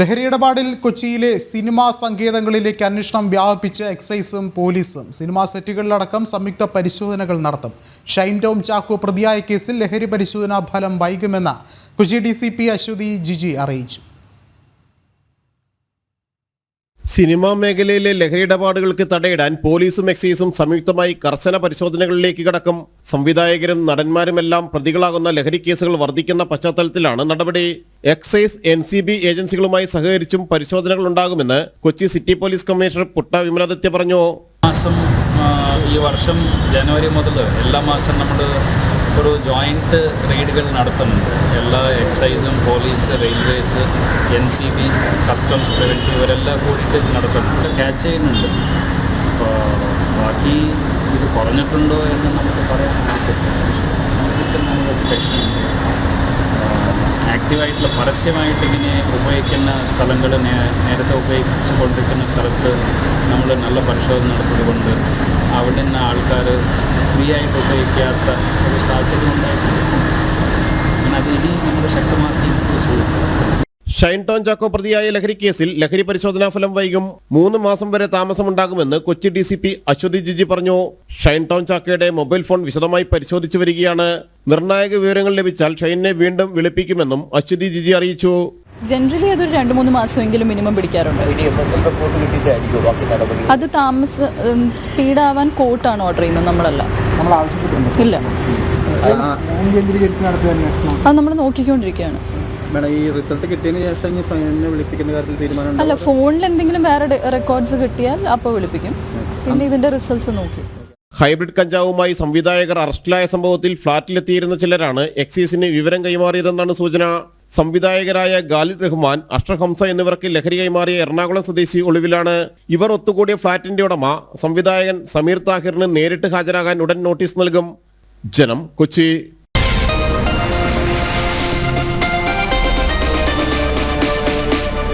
ലഹരിയിടപാടിൽ കൊച്ചിയിലെ സിനിമാ സങ്കേതങ്ങളിലേക്ക് അന്വേഷണം വ്യാപിപ്പിച്ച് എക്സൈസും പോലീസും. സിനിമാ സെറ്റുകളിലടക്കം സംയുക്ത പരിശോധനകൾ നടത്തും. ഷൈൻ ടോം ചാക്കോ പ്രതിയായ കേസിൽ ലഹരി പരിശോധനാ ഫലം വൈകുമെന്ന് Kochi D C P Aswathi Jiji അറിയിച്ചു. സിനിമാ മേഖലയിലെ ലഹരിയിടപാടുകൾക്ക് തടയിടാൻ പോലീസും എക്സൈസും സംയുക്തമായി കർശന പരിശോധനകളിലേക്ക് കടക്കും. സംവിധായകരും നടന്മാരുമെല്ലാം പ്രതികളാകുന്ന ലഹരി കേസുകൾ വർദ്ധിക്കുന്ന പശ്ചാത്തലത്തിലാണ് നടപടി. എക്സൈസ് എൻ ഏജൻസികളുമായി സഹകരിച്ചും പരിശോധനകൾ ഉണ്ടാകുമെന്ന് Kochi city police commissioner Putta Vimaladitya പറഞ്ഞു. മാസം ഈ വർഷം ജനുവരി മുതൽ എല്ലാ മാസം നമ്മൾ ഒരു ജോയിന്റ് റെയ്ഡുകൾ നടത്തുന്നുണ്ട്. എല്ലാ എക്സൈസും police railways N C B customs preventive ഇവരെല്ലാം കൂടിയിട്ട് നടത്തുന്നുണ്ട്. ക്യാച്ച് ചെയ്യുന്നുണ്ട്. അപ്പോൾ ബാക്കി ഇത് കുറഞ്ഞിട്ടുണ്ടോ എന്ന് നമുക്ക് പറയാൻ ആക്റ്റീവായിട്ടുള്ള പരസ്യമായിട്ട് ഇങ്ങനെ ഉപയോഗിക്കുന്ന സ്ഥലങ്ങൾ നേരത്തെ ഉപയോഗിച്ചു കൊണ്ടിരിക്കുന്ന സ്ഥലത്ത് നമ്മൾ നല്ല പരിശോധന നടത്തിയതുകൊണ്ട് അവിടെ നിന്ന് ആൾക്കാർ ഫ്രീ ആയിട്ട് ഉപയോഗിക്കാത്ത ഒരു സാഹചര്യം ഉണ്ടായിട്ടുണ്ട് അതിനെ നമ്മൾ ശക്തമാക്കി ചോദിക്കും ഷൈൻ ടോൺ ചാക്കോ പ്രതിയായ ലഹരി കേസിൽ ലഹരി പരിശോധനാ ഫലം വൈകും. മൂന്ന് മാസം വരെ താമസമുണ്ടാകുമെന്ന് Kochi D C P Aswathi Jiji പറഞ്ഞു. ഷൈൻ ടോൺ ചാക്കോയുടെ മൊബൈൽ ഫോൺ വിശദമായി പരിശോധിച്ചു വരികയാണ്. നിർണായക വിവരങ്ങൾ ലഭിച്ചാൽ ഷൈനെ വീണ്ടും വിളിപ്പിക്കുമെന്നും അശ്വതി ജിജി അറിയിച്ചു. ജനറലി അതൊരു രണ്ട് മൂന്ന് മാസമെങ്കിലും മിനിമം പിടിക്കാറുണ്ട്. അത് താമസ സ്പീഡാവാൻ കോട്ടാണ് ഓർഡർ ചെയ്യുന്നത് നമ്മളല്ല. നമ്മൾ ആവശ്യപ്പെട്ടിട്ടുണ്ട്? ഇല്ല. അത് നമ്മൾ നോക്കിക്കൊണ്ടിരിക്കുകയാണ്. മേഡം ഈ റിസൾട്ട് കിട്ടിയതിന് ശേഷം ഇനി സ്വയനെ കാര്യത്തിൽ തീരുമാനം അല്ല ഫോണിൽ എന്തെങ്കിലും വേറെ റെക്കോർഡ്സ് കിട്ടിയാൽ അപ്പോൾ വിളിപ്പിക്കും. പിന്നെ ഇതിന്റെ റിസൾട്ട്സ് നോക്കി. ഹൈബ്രിഡ് കഞ്ചാവുമായി സംവിധായകർ അറസ്റ്റിലായ സംഭവത്തിൽ ഫ്ളാറ്റിലെത്തിയിരുന്ന ചിലരാണ് എക്സൈസിന് വിവരം കൈമാറിയതെന്നാണ് സൂചന. സംവിധായകരായ ഗാലിദ് റഹ്മാൻ അഷ്ടഹംസ ഹംസ എന്നിവർക്ക് ലഹരി കൈമാറിയ എറണാകുളം സ്വദേശി ഒളിവിലാണ്. ഇവർ ഒത്തുകൂടിയ ഫ്ളാറ്റിന്റെ ഉടമ സംവിധായകൻ സമീർ താഹിറിന് നേരിട്ട് ഹാജരാകാൻ ഉടൻ നോട്ടീസ് നൽകും. ജനം കൊച്ചി.